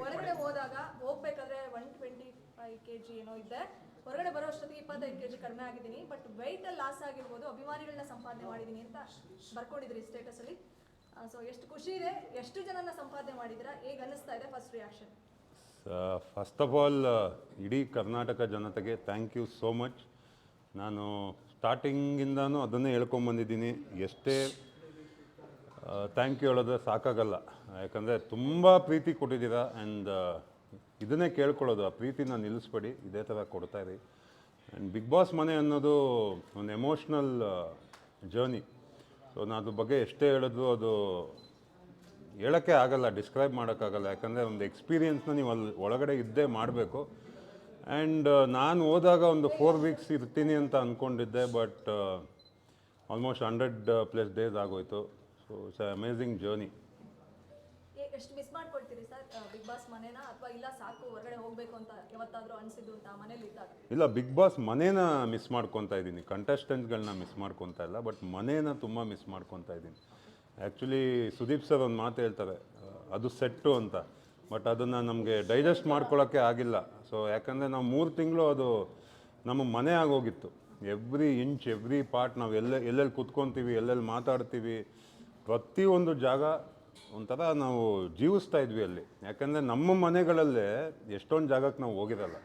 ಹೊರಗಡೆ ಹೋದಾಗ ಹೋಗ್ಬೇಕಾದ್ರೆ one twenty five K G ಏನೋ ಇದೆ. ಹೊರಗಡೆ ಬರೋ ಅಷ್ಟೊತ್ತಿಗೆ ಇಪ್ಪತ್ತೈದು ಕೆ ಜಿ ಕಡಿಮೆ ಆಗಿದ್ದೀನಿ. ಬಟ್ ವೆಯ್ಟ್ ಅಲ್ಲಿ ಲಾಸ್ ಆಗಿರ್ಬೋದು, ಅಭಿಮಾನಿಗಳನ್ನ ಸಂಪಾದನೆ ಮಾಡಿದ್ದೀನಿ ಅಂತ ಬರ್ಕೊಂಡಿದ್ರಿ ಸ್ಟೇಟಸ್ ಅಲ್ಲಿ. ಸೊ ಎಷ್ಟು ಖುಷಿ ಇದೆ, ಎಷ್ಟು ಜನನ ಸಂಪಾದನೆ ಮಾಡಿದಿರಾ ಹೇಗೆ ಅನ್ನಿಸ್ತಾ ಇದೆ first reaction first of all ಇಡೀ ಕರ್ನಾಟಕ ಜನತೆಗೆ ಥ್ಯಾಂಕ್ ಯು ಸೋ ಮಚ್ ನಾನು ಸ್ಟಾರ್ಟಿಂಗಿಂದನೂ ಅದನ್ನೇ ಹೇಳ್ಕೊಂಬಂದಿದ್ದೀನಿ ಎಷ್ಟೇ ಥ್ಯಾಂಕ್ ಯು ಹೇಳಿದ್ರೆ ಸಾಕಾಗಲ್ಲ. ಯಾಕಂದರೆ ತುಂಬ ಪ್ರೀತಿ ಕೊಟ್ಟಿದ್ದೀರಾ ಆ್ಯಂಡ್ ಇದನ್ನೇ ಕೇಳ್ಕೊಳ್ಳೋದು. ಆ ಪ್ರೀತಿನ ನಿಲ್ಲಿಸ್ಬೇಡಿ. ಇದೇ ಥರ ಕೊಡ್ತಾ ಇರಿ. ಆ್ಯಂಡ್ ಬಿಗ್ ಬಾಸ್ ಮನೆ ಅನ್ನೋದು ಒಂದು ಎಮೋಷ್ನಲ್ ಜರ್ನಿ ಸೊ ನಾನು ಅದ್ರ ಬಗ್ಗೆ ಎಷ್ಟೇ ಹೇಳಿದ್ರು ಅದು ಹೇಳೋಕ್ಕೆ ಆಗಲ್ಲ ಡಿಸ್ಕ್ರೈಬ್ ಮಾಡೋಕ್ಕಾಗಲ್ಲ. ಯಾಕಂದರೆ ಒಂದು ಎಕ್ಸ್ಪೀರಿಯೆನ್ಸ್ನ ನೀವು ಅಲ್ಲಿ ಒಳಗಡೆ ಇದ್ದೇ ಮಾಡಬೇಕು. ಆ್ಯಂಡ್ ನಾನು ಹೋದಾಗ ಒಂದು ಫೋರ್ ವೀಕ್ಸ್ ಇರ್ತೀನಿ ಅಂತ ಅಂದ್ಕೊಂಡಿದ್ದೆ but almost hundred plus days ಆಗೋಯ್ತು. ಸೊ ಇಟ್ಸ್ ಅಮೇಝಿಂಗ್ ಜರ್ನಿ ಎಷ್ಟು ಮಿಸ್ ಮಾಡ್ಕೊಳ್ತೀರಿ ಸರ್ ಬಿಗ್ ಬಾಸ್ ಮನೇನ? ಅಥವಾ ಇಲ್ಲ ಸಾಕು ಹೊರಗಡೆ ಹೋಗ್ಬೇಕು ಅಂತ ಯಾವತ್ತಾದ್ರೂ ಅನಿಸಿದ್ದು ಅಂತ ಮನೇಲಿ ಇದ್ದಾಗ? ಇಲ್ಲ ಬಿಗ್ ಬಾಸ್ ಮನೇನ ಮಿಸ್ ಮಾಡ್ಕೊತಾ ಇದ್ದೀನಿ. ಕಂಟೆಸ್ಟೆಂಟ್ಗಳನ್ನ ಮಿಸ್ ಮಾಡ್ಕೊತಾ ಇಲ್ಲ ಬಟ್ ಮನೇನ ತುಂಬ ಮಿಸ್ ಮಾಡ್ಕೊತಾ ಇದ್ದೀನಿ. ಆ್ಯಕ್ಚುಲಿ ಸುದೀಪ್ ಸರ್ ಒಂದು ಮಾತು ಹೇಳ್ತಾರೆ ಅದು ಸೆಟ್ಟು ಅಂತ. ಬಟ್ ಅದನ್ನು ನಮಗೆ ಡೈಜೆಸ್ಟ್ ಮಾಡ್ಕೊಳ್ಳೋಕ್ಕೆ ಆಗಿಲ್ಲ. ಸೊ ಯಾಕಂದರೆ ನಾವು ಮೂರು ತಿಂಗಳು ಅದು ನಮ್ಮ ಮನೆ ಆಗೋಗಿತ್ತು. ಎವ್ರಿ ಇಂಚ್ ಎವ್ರಿ ಪಾರ್ಟ್ ನಾವು ಎಲ್ಲೆ ಎಲ್ಲೆಲ್ಲಿ ಕುತ್ಕೊತೀವಿ ಎಲ್ಲೆಲ್ಲಿ ಮಾತಾಡ್ತೀವಿ. ಪ್ರತಿಯೊಂದು ಜಾಗ ಒಂಥರ ನಾವು ಜೀವಿಸ್ತಾ ಇದ್ವಿ ಅಲ್ಲಿ. ಯಾಕಂದರೆ ನಮ್ಮ ಮನೆಗಳಲ್ಲೇ ಎಷ್ಟೊಂದು ಜಾಗಕ್ಕೆ ನಾವು ಹೋಗಿರಲ್ಲ.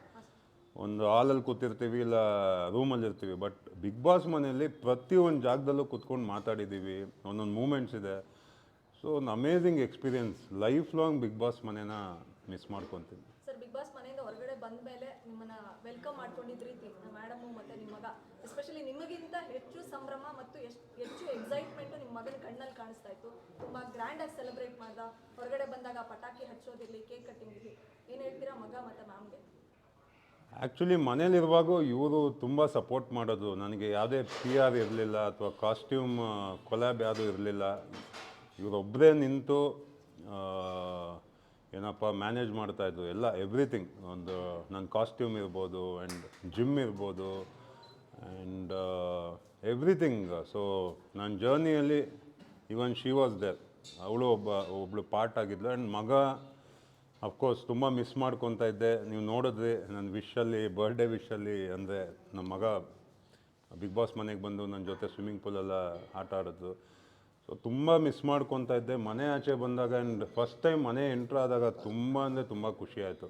ಒಂದು ಹಾಲಲ್ಲಿ ಕೂತಿರ್ತೀವಿ, ಇಲ್ಲ ರೂಮಲ್ಲಿ ಇರ್ತೀವಿ. ಬಟ್ ಬಿಗ್ ಬಾಸ್ ಮನೆಯಲ್ಲಿ ಪ್ರತಿಯೊಂದು ಜಾಗದಲ್ಲೂ ಕೂತ್ಕೊಂಡು ಮಾತಾಡಿದ್ದೀವಿ ಒಂದೊಂದು ಮೂಮೆಂಟ್ಸ್ ಇದೆ. ಸೊ ಒಂದು amazing experience life long big boss ಮನೇನ ಮಿಸ್ ಮಾಡ್ಕೊತೀನಿ ಸರ್ ಬಿಗ್ ಬಾಸ್ ಮನೆಯಿಂದ ಹೊರಗಡೆ ಬಂದ ಮೇಲೆ ನಿಮ್ಮನ್ನ ವೆಲ್ಕಮ್ ಮಾಡ್ಕೊಂಡಿದ್ದ ರೀತಿ ಮೇಡಮು ಮತ್ತೆ ನಿಮ್ಮ ಮಗ. ಎಸ್ಪೆಷಲಿ ನಿಮಗಿಂತ ಹೆಚ್ಚು ಸಂಭ್ರಮ ಮತ್ತು ಎಷ್ಟು, ಹೆಚ್ಚು ಎಕ್ಸೈಟ್ಮೆಂಟ್ ನಿಮ್ಮ ಮಗನ ಕಣ್ಣಲ್ಲಿ ಕಾಣಿಸ್ತಾ ಇತ್ತು. ತುಂಬಾ ಗ್ರ್ಯಾಂಡ್ ಆಗಿ ಸೆಲೆಬ್ರೇಟ್ ಮಾಡ್ದ. ಹೊರಗಡೆ ಬಂದಾಗ ಪಟಾಕಿ ಹಚ್ಚೋದಿರ್ಲಿ ಕೇಕ್ ಕಟ್ಟಿಂಗ್ ಇರಲಿ ಏನು ಹೇಳ್ತೀರಾ ಮಗ ಮತ್ತೆ ಮ್ಯಾಮ್ಗೆ ಆ್ಯಕ್ಚುಲಿ ಮನೇಲಿರುವಾಗ ಇವರು ತುಂಬ ಸಪೋರ್ಟ್ ಮಾಡೋದು. ನನಗೆ ಯಾವುದೇ ಪಿ ಆರ್ ಇರಲಿಲ್ಲ ಅಥವಾ ಕಾಸ್ಟ್ಯೂಮ್ ಕೊಲ್ಯಾಬ್ ಯಾವುದೂ ಇರಲಿಲ್ಲ. ಇವರೊಬ್ಬರೇ ನಿಂತು ಏನಪ್ಪ ಮ್ಯಾನೇಜ್ ಮಾಡ್ತಾ ಇದ್ದು ಎಲ್ಲ ಎವ್ರಿಥಿಂಗ್ ಒಂದು ನನ್ನ ಕಾಸ್ಟ್ಯೂಮ್ ಇರ್ಬೋದು ಆ್ಯಂಡ್ ಜಿಮ್ ಇರ್ಬೋದು ಆ್ಯಂಡ್ ಎವ್ರಿಥಿಂಗ್ ಸೊ ನನ್ನ ಜರ್ನಿಯಲ್ಲಿ ಈವನ್ ಶಿ ವಾಸ್ ದೇರ್ ಅವಳು ಒಬ್ಬ ಒಬ್ಬಳು ಪಾರ್ಟ್ ಆಗಿದ್ಲು. ಆ್ಯಂಡ್ ಮಗ ಅಫ್ಕೋರ್ಸ್ ತುಂಬ ಮಿಸ್ ಮಾಡ್ಕೊತಾ ಇದ್ದೆ. ನೀವು ನೋಡಿದ್ರಿ ನನ್ನ ವಿಶಲ್ಲಿ ಬರ್ಡೇ ವಿಶಲ್ಲಿ ಅಂದರೆ ನಮ್ಮ ಮಗ ಬಿಗ್ ಬಾಸ್ ಮನೆಗೆ ಬಂದು ನನ್ನ ಜೊತೆ ಸ್ವಿಮ್ಮಿಂಗ್ ಪೂಲೆಲ್ಲ ಆಟ ಆಡಿದ್ರು ಸೊ ತುಂಬ ಮಿಸ್ ಮಾಡ್ಕೊತಾ ಇದ್ದೆ. ಮನೆ ಆಚೆ ಬಂದಾಗ ಆ್ಯಂಡ್ ಫಸ್ಟ್ ಟೈಮ್ ಮನೆ ಎಂಟ್ರ್ ಆದಾಗ ತುಂಬ ಅಂದರೆ ತುಂಬ ಖುಷಿ ಆಯಿತು.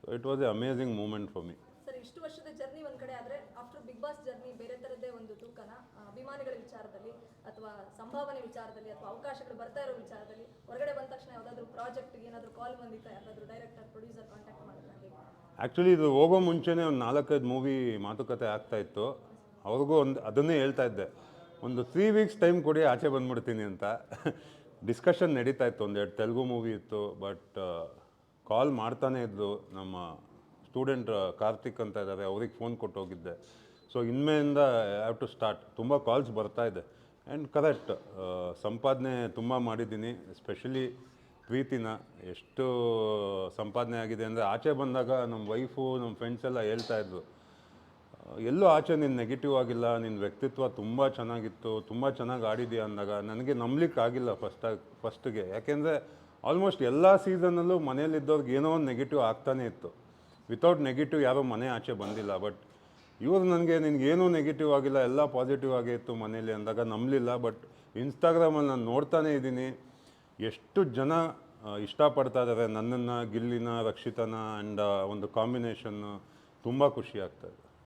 So it was a amazing moment for me sir ಇಷ್ಟು ವರ್ಷದ ಜರ್ನಿ ಒಂದು ಕಡೆ ಆದ್ರೆ ಆಫ್ಟರ್ ಬಿಗ್ ಬಾಸ್ ಜರ್ನಿ ಬೇರೆ ಥರದ್ದೇ ಒಂದು ತೂಕನ ಅಭಿಮಾನಿಗಳ ವಿಚಾರದಲ್ಲಿ ಅಥವಾ ಸಂಭಾವನೆ ವಿಚಾರದಲ್ಲಿ ಅಥವಾ ಅವಕಾಶಗಳು ಬರ್ತಾ ಇರೋ ವಿಚಾರದಲ್ಲಿ ಹೊರಗಡೆ ಬಂದ ತಕ್ಷಣ ಯಾವುದಾದ್ರೂ ಪ್ರಾಜೆಕ್ಟ್ ಏನಾದರೂ ಕಾಲ್ ಬಂದಿತ್ತಾ? ಯಾವ್ದಾದ್ರು ಡೈರೆಕ್ಟರ್ ಪ್ರೊಡ್ಯೂಸರ್ ಕಾಂಟ್ಯಾಕ್ಟ್ ಮಾಡಿದ್ರೆ? ಆ್ಯಕ್ಚುಲಿ ಇದು ಹೋಗೋ ಮುಂಚೆನೇ ಒಂದು ನಾಲ್ಕೈದು ಮೂವಿ ಮಾತುಕತೆ ಆಗ್ತಾ ಇತ್ತು. ಅವ್ರಿಗೂ ಒಂದು ಅದನ್ನೇ ಹೇಳ್ತಾ ಇದ್ದೆ. ಒಂದು ತ್ರೀ ವೀಕ್ಸ್ ಟೈಮ್ ಕೊಡಿ ಆಚೆ ಬಂದ್ಬಿಡ್ತೀನಿ ಅಂತ. ಡಿಸ್ಕಷನ್ ನಡೀತಾ ಇತ್ತು ಒಂದೆರಡು ತೆಲುಗು ಮೂವಿ ಇತ್ತು ಬಟ್ ಕಾಲ್ ಮಾಡ್ತಾನೆ ಇದ್ದು ನಮ್ಮ ಸ್ಟೂಡೆಂಟ್ ಕಾರ್ತಿಕ್ ಅಂತ ಇದ್ದಾರೆ ಅವ್ರಿಗೆ ಫೋನ್ ಕೊಟ್ಟು ಹೋಗಿದ್ದೆ. ಸೊ ಇನ್ಮೇಲಿಂದ ಹ್ಯಾವ್ ಟು ಸ್ಟಾರ್ಟ್ ತುಂಬ ಕಾಲ್ಸ್ ಬರ್ತಾ ಇದೆ. ಆ್ಯಂಡ್ ಕರೆಕ್ಟ್ ಸಂಪಾದನೆ ತುಂಬ ಮಾಡಿದ್ದೀನಿ ಎಸ್ಪೆಷಲಿ ಪ್ರೀತಿನ. ಎಷ್ಟು ಸಂಪಾದನೆ ಆಗಿದೆ ಅಂದರೆ ಆಚೆ ಬಂದಾಗ ನಮ್ಮ ವೈಫು ನಮ್ಮ ಫ್ರೆಂಡ್ಸ್ ಎಲ್ಲ ಹೇಳ್ತಾ ಇದ್ರು ಆ, ಎಲ್ಲೂ ಆಚೆ ನೀನು ನೆಗೆಟಿವ್ ಆಗಿಲ್ಲ ನಿನ್ನ ವ್ಯಕ್ತಿತ್ವ ತುಂಬ ಚೆನ್ನಾಗಿತ್ತು, ತುಂಬ ಚೆನ್ನಾಗಿ ಆಡಿದೆಯಾ ಅಂದಾಗ ನನಗೆ ನಂಬಲಿಕ್ಕೆ ಆಗಿಲ್ಲ ಫಸ್ಟಾಗಿ ಫಸ್ಟಿಗೆ ಯಾಕೆಂದರೆ ಆಲ್ಮೋಸ್ಟ್ ಎಲ್ಲ ಸೀಸನಲ್ಲೂ ಮನೇಲಿದ್ದವ್ರಿಗೆ ಏನೋ ಒಂದು ನೆಗೆಟಿವ್ ಆಗ್ತಾನೇ ಇತ್ತು. ವಿತೌಟ್ ನೆಗೆಟಿವ್ ಯಾರೂ ಮನೆ ಆಚೆ ಬಂದಿಲ್ಲ ಬಟ್ ಇವರು ನನಗೆ ನಿನಗೇನೂ ನೆಗೆಟಿವ್ ಆಗಿಲ್ಲ, ಎಲ್ಲ ಪಾಸಿಟಿವ್ ಆಗೇ ಇತ್ತು ಮನೇಲಿ ಅಂದಾಗ ನಂಬಲಿಲ್ಲ ಬಟ್ ಇನ್ಸ್ಟಾಗ್ರಾಮಲ್ಲಿ ನಾನು ನೋಡ್ತಾನೇ ಇದ್ದೀನಿ. ಎಷ್ಟು ಜನ ಇಷ್ಟಪಡ್ತಾ ಇದ್ದಾರೆ ನನ್ನನ್ನು, ಗಿಲ್ಲಿನ, ರಕ್ಷಿತನ ಆ್ಯಂಡ್ ಒಂದು ಕಾಂಬಿನೇಷನ್ನು ತುಂಬ ಖುಷಿ ಆಗ್ತಾ ಇದೆ.